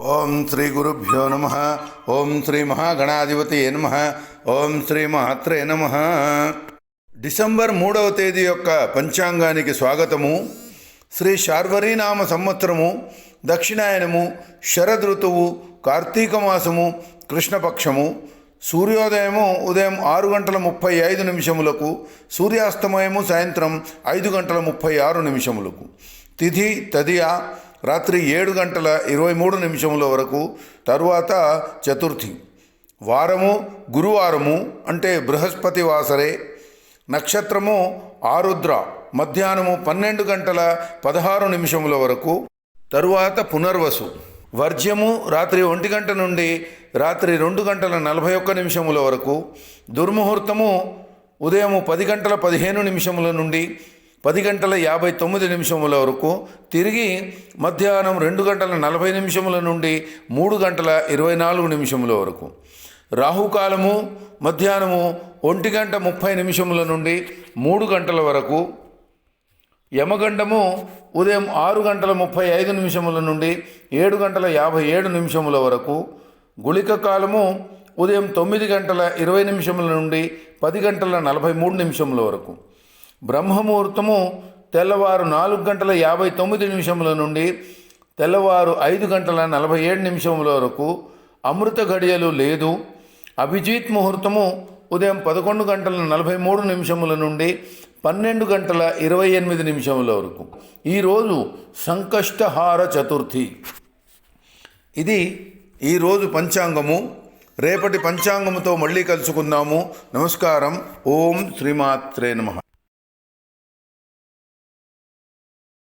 ఓం శ్రీ గురుభ్యో నమ. ఓం శ్రీ మహాగణాధిపతి నమ. ఓం శ్రీ మహాత్రే నమ. డిసెంబర్ మూడవ తేదీ యొక్క పంచాంగానికి స్వాగతము. శ్రీ శార్వరీనామ సంవత్సరము దక్షిణాయనము శరదృతువు కార్తీక మాసము కృష్ణపక్షము. సూర్యోదయము ఉదయం ఆరు గంటల ముప్పై ఐదు నిమిషములకు సూర్యాస్తమయము సాయంత్రం ఐదు గంటల ముప్పై ఆరు నిమిషములకు. తిథి తదియా రాత్రి ఏడు గంటల ఇరవై మూడు నిమిషముల వరకు తరువాత చతుర్థి. వారము గురువారము అంటే బృహస్పతి వాసరే. నక్షత్రము ఆరుద్ర. మధ్యాహ్నము పన్నెండు గంటల పదహారు నిమిషముల వరకు తరువాత పునర్వసు. వర్జ్యము రాత్రి ఒంటి గంట నుండి రాత్రి రెండు గంటల నలభై ఒక్క నిమిషముల వరకు దుర్ముహూర్తము ఉదయము పది గంటల పదిహేను నిమిషముల నుండి పది గంటల యాభై తొమ్మిది నిమిషముల వరకు తిరిగి మధ్యాహ్నం రెండు గంటల నలభై నిమిషముల నుండి మూడు గంటల ఇరవై నాలుగు నిమిషముల వరకు. రాహుకాలము మధ్యాహ్నము ఒంటి గంట ముప్పై నిమిషముల నుండి మూడు గంటల వరకు. యమగండము ఉదయం ఆరు గంటల ముప్పై ఐదు నిమిషముల నుండి ఏడు గంటల యాభై ఏడు నిమిషముల వరకు. గుళిక కాలము ఉదయం తొమ్మిది గంటల ఇరవై నిమిషముల నుండి పది గంటల నలభై మూడు నిమిషముల వరకు. బ్రహ్మముహూర్తము తెల్లవారు నాలుగు గంటల యాభై తొమ్మిది నిమిషముల నుండి తెల్లవారు ఐదు గంటల నలభై ఏడు నిమిషముల వరకు అమృత గడియలు లేదు. అభిజిత్ ముహూర్తము ఉదయం పదకొండు గంటల నలభై మూడు నిమిషముల నుండి పన్నెండు గంటల ఇరవై ఎనిమిది నిమిషముల వరకు. ఈరోజు సంకష్టహార చతుర్థి. ఇది ఈరోజు పంచాంగము. రేపటి పంచాంగముతో మళ్ళీ కలుసుకుందాము. నమస్కారం. ఓం శ్రీమాత్రే నమ.